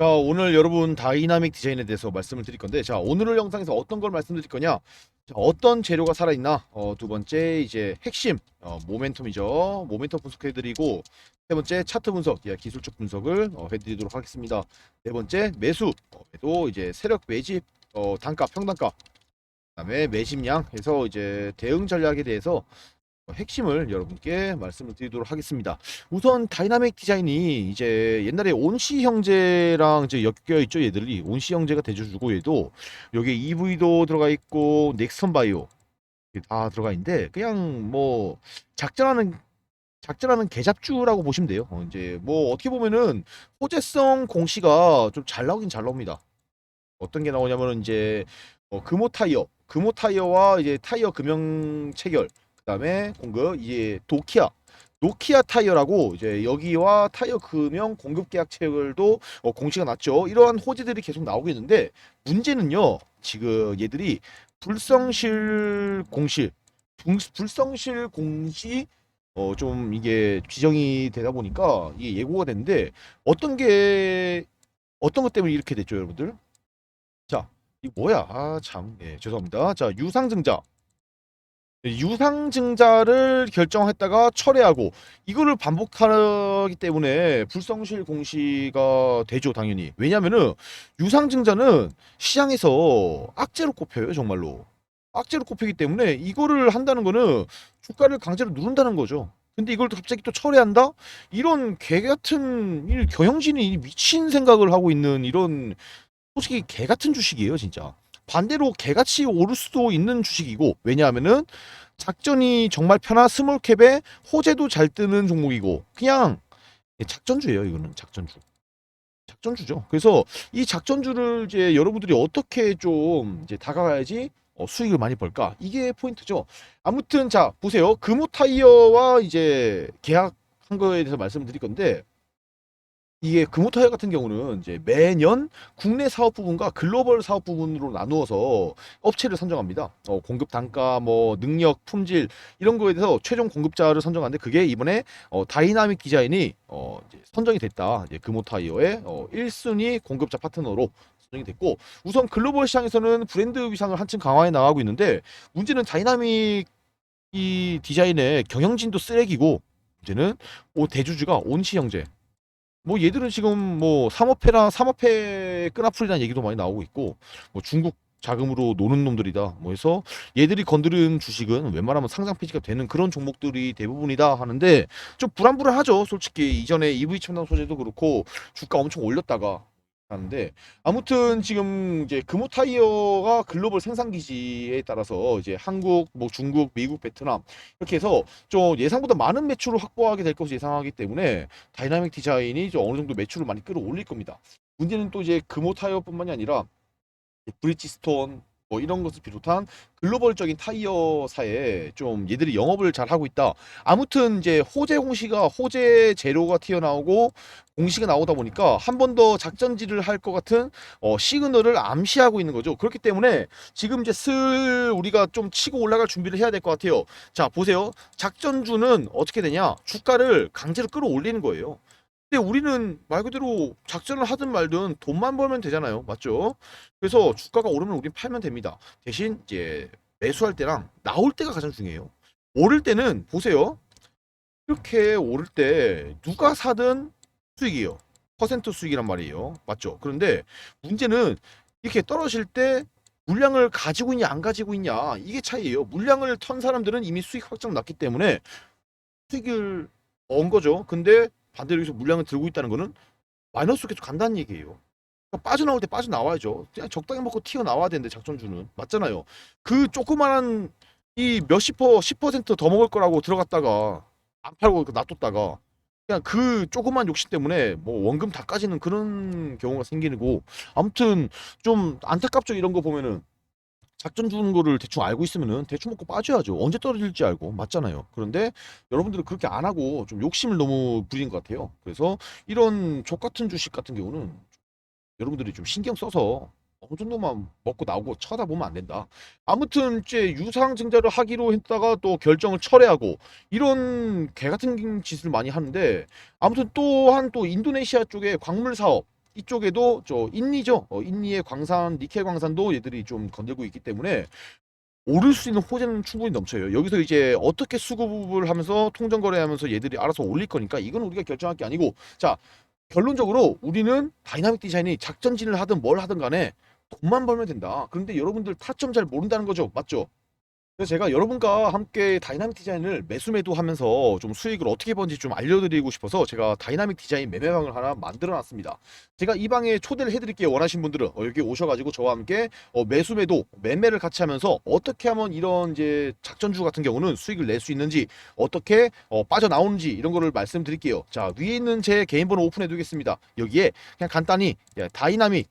자, 오늘 여러분 다이나믹 디자인에 대해서 말씀을 드릴 건데, 자, 오늘 영상에서 어떤 걸 말씀드릴 거냐? 자, 어떤 재료가 살아있나? 어, 두 번째 이제 핵심 어, 모멘텀이죠. 모멘텀 분석해드리고, 세 번째 차트 분석, 예, 기술적 분석을 어, 해드리도록 하겠습니다. 네 번째 매수, 어, 또 이제 세력 매집, 어, 단가, 평단가, 그다음에 매집량 해서 이제 대응 전략에 대해서 어, 핵심을 여러분께 말씀을 드리도록 하겠습니다. 우선 다이나믹 디자인이 이제 옛날에 온시 형제랑 이제 엮여 있죠 얘들이 온시 형제가 대주주고 얘도 여기에 EV도 들어가 있고 넥선 바이오 다 들어가 있는데 그냥 뭐 작전하는 작전하는 개잡주라고 보시면 돼요. 어, 이제 뭐 어떻게 보면은 호재성 공시가 좀 잘 나오긴 잘 나옵니다. 어떤 게 나오냐면은 이제 어, 금호 타이어, 금호 타이어와 이제 타이어 금형 체결, 그다음에 공급 이제 도키아 노키아 타이어라고 이제 여기와 타이어 금형 공급 계약 체결도 어, 공시가 났죠. 이러한 호재들이 계속 나오고 있는데 문제는요. 지금 얘들이 불성실 공시, 불- 불성실 공시 어 좀 이게 규정이 되다 보니까 이게 예고가 됐는데 어떤 게 어떤 것 때문에 이렇게 됐죠, 여러분들? 자, 이 뭐야? 아, 참. 예, 죄송합니다. 자, 유상증자. 유상증자를 결정했다가 철회하고 이거를 반복하기 때문에 불성실 공시가 되죠 당연히. 왜냐면은 유상증자는 시장에서 악재로 꼽혀요 정말로. 악재로 꼽히기 때문에 이거를 한다는 거는 주가를 강제로 누른다는 거죠. 근데 이걸 또 갑자기 또 철회한다? 이런 개 같은 이 경영진이 미친 생각을 하고 있는 이런 솔직히 개 같은 주식이에요 진짜 반대로 개같이 오를 수도 있는 주식이고 왜냐하면은 작전이 정말 편한 스몰캡에 호재도 잘 뜨는 종목이고 그냥 작전주예요 이거는 작전주. 작전주죠. 그래서 이 작전주를 이제 여러분들이 어떻게 좀 이제 다가가야지 어, 수익을 많이 벌까? 이게 포인트죠. 아무튼 자 보세요. 금호 타이어와 이제 계약한 거에 대해서 말씀을 드릴 건데 이게 금호 타이어 같은 경우는 이제 매년 국내 사업 부분과 글로벌 사업 부분으로 나누어서 업체를 선정합니다. 어, 공급 단가, 뭐 능력, 품질 이런 거에 대해서 최종 공급자를 선정하는데 그게 이번에 어, 다이나믹 디자인이 어, 선정이 됐다. 이제 금호 타이어의 어, 1순위 공급자 파트너로 선정이 됐고 우선 글로벌 시장에서는 브랜드 위상을 한층 강화해 나가고 있는데 문제는 다이나믹 이 디자인의 경영진도 쓰레기고 문제는 오 대주주가 온시 형제 뭐 얘들은 지금 뭐 삼업회랑 삼업회 끈앞풀이라는 얘기도 많이 나오고 있고 뭐 중국 자금으로 노는 놈들이다. 뭐 해서 얘들이 건드린 주식은 웬만하면 상장 폐지가 되는 그런 종목들이 대부분이다 하는데 좀 불안불안하죠 솔직히. 이전에 EV 첨단 소재도 그렇고 주가 엄청 올렸다가 하는데 아무튼 지금 이제 금호 타이어가 글로벌 생산 기지에 따라서 이제 한국 뭐 중국 미국 베트남 이렇게 해서 좀 예상보다 많은 매출을 확보하게 될 것으로 예상하기 때문에 다이나믹 디자인이 좀 어느 정도 매출을 많이 끌어올릴 겁니다. 문제는 또 이제 금호 타이어뿐만이 아니라 브리지스톤 뭐 이런 것을 비롯한 글로벌적인 타이어사에 좀 얘들이 영업을 잘 하고 있다. 아무튼 이제 호재 공시가 호재 재료가 튀어나오고 공시가 나오다 보니까 한 번 더 작전지를 할 것 같은 어, 시그널을 암시하고 있는 거죠. 그렇기 때문에 지금 이제 슬 우리가 좀 치고 올라갈 준비를 해야 될 것 같아요. 자 보세요. 작전주는 어떻게 되냐? 주가를 강제로 끌어올리는 거예요. 근데 우리는 말 그대로 작전을 하든 말든 돈만 벌면 되잖아요. 맞죠? 그래서 주가가 오르면 우린 팔면 됩니다. 대신 이제 매수할 때랑 나올 때가 가장 중요해요. 오를 때는 보세요. 이렇게 오를 때 누가 사든 수익이에요. 퍼센트 수익이란 말이에요. 맞죠? 그런데 문제는 이렇게 떨어질 때 물량을 가지고 있냐 안 가지고 있냐 이게 차이예요. 물량을 턴 사람들은 이미 수익 확정 났기 때문에 수익을 얻은 거죠. 근데 반대로 여기서 물량을 들고 있다는 거는 마이너스 계속 간다는 얘기예요. 그러니까 빠져나올 때 빠져나와야죠. 그냥 적당히 먹고 튀어나와야 되는데 작전주는 맞잖아요. 그 조그만한 이 몇십 퍼, 10%더 먹을 거라고 들어갔다가 안 팔고 놔뒀다가 그냥 그 조그만 욕심 때문에 뭐 원금 다 까지는 그런 경우가 생기는 거 아무튼 좀 안타깝죠 이런 거 보면은 작전 주는 거를 대충 알고 있으면은 대충 먹고 빠져야죠. 언제 떨어질지 알고. 맞잖아요. 그런데 여러분들은 그렇게 안 하고 좀 욕심을 너무 부리는 것 같아요. 그래서 이런 족 같은 주식 같은 경우는 여러분들이 좀 신경 써서 어느 정도만 먹고 나오고 쳐다보면 안 된다. 아무튼 이제 유상 증자를 하기로 했다가 또 결정을 철회하고 이런 개 같은 짓을 많이 하는데 아무튼 또한 또 인도네시아 쪽에 광물 사업 이쪽에도 저 인니죠. 어, 인니의 광산, 니켈 광산도 얘들이 좀 건들고 있기 때문에 오를 수 있는 호재는 충분히 넘쳐요. 여기서 이제 어떻게 수급을 하면서 통정 거래하면서 얘들이 알아서 올릴 거니까 이건 우리가 결정할 게 아니고 자 결론적으로 우리는 다이나믹 디자인이 작전진을 하든 뭘 하든 간에 돈만 벌면 된다. 그런데 여러분들 타점 잘 모른다는 거죠. 맞죠? 그래서 제가 여러분과 함께 다이나믹 디자인을 매수매도 하면서 좀 수익을 어떻게 버는지 좀 알려드리고 싶어서 제가 다이나믹 디자인 매매방을 하나 만들어 놨습니다. 제가 이 방에 초대를 해드릴게요. 원하신 분들은 어, 여기 오셔가지고 저와 함께 어, 매수매도 매매를 같이 하면서 어떻게 하면 이런 이제 작전주 같은 경우는 수익을 낼 수 있는지 어떻게 어, 빠져나오는지 이런 거를 말씀드릴게요. 자 위에 있는 제 개인 번호 오픈해 두겠습니다. 여기에 그냥 간단히 예, 다이나믹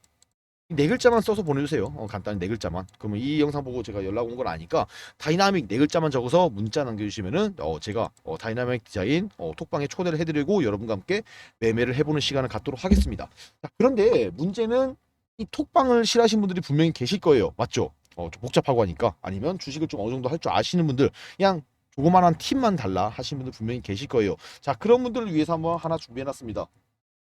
네 글자만 써서 보내주세요. 어, 간단히 네 글자만. 그러면 이 영상 보고 제가 연락 온 걸 아니까 다이나믹 네 글자만 적어서 문자 남겨주시면은 어, 제가 어, 다이나믹 디자인 어, 톡방에 초대를 해드리고 여러분과 함께 매매를 해보는 시간을 갖도록 하겠습니다. 자, 그런데 문제는 이 톡방을 싫어하시는 분들이 분명히 계실 거예요. 맞죠? 어, 좀 복잡하고 하니까 아니면 주식을 좀 어느 정도 할 줄 아시는 분들 그냥 조그만한 팁만 달라 하시는 분들 분명히 계실 거예요. 자 그런 분들을 위해서 한번 하나 준비해놨습니다.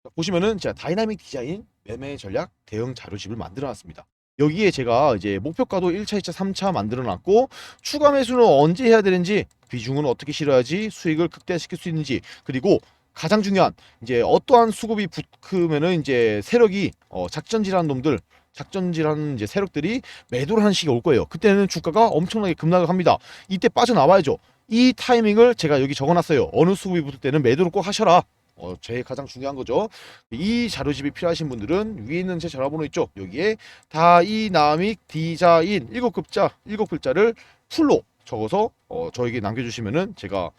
자, 보시면은 제가 다이나믹 디자인 매매 전략 대응 자료집을 만들어 놨습니다. 여기에 제가 이제 목표가도 1차, 2차, 3차 만들어 놨고 추가 매수는 언제 해야 되는지 비중은 어떻게 실어야지 수익을 극대화시킬 수 있는지 그리고 가장 중요한 이제 어떠한 수급이 붙으면은 이제 세력이 어, 작전질하는 놈들 작전질하는 이제 세력들이 매도를 하는 시기가 올 거예요. 그때는 주가가 엄청나게 급락을 합니다. 이때 빠져나와야죠. 이 타이밍을 제가 여기 적어놨어요. 어느 수급이 붙을 때는 매도를 꼭 하셔라. 어, 제일 가장 중요한 거죠. 이 자료집이 필요하신 분들은 위에 있는 제 전화번호 있죠. 여기에 다이나믹 디자인 일곱 글자 일곱 글자를 풀로 적어서 어, 저에게 남겨주시면은 제가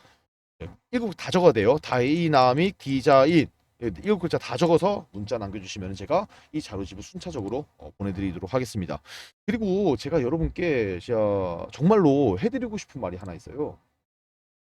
일곱 다 적어야 돼요. 다이나믹 디자인 예, 일곱 글자 다 적어서 문자 남겨주시면 제가 이 자료집을 순차적으로 어, 보내드리도록 하겠습니다. 그리고 제가 여러분께 진짜 정말로 해드리고 싶은 말이 하나 있어요.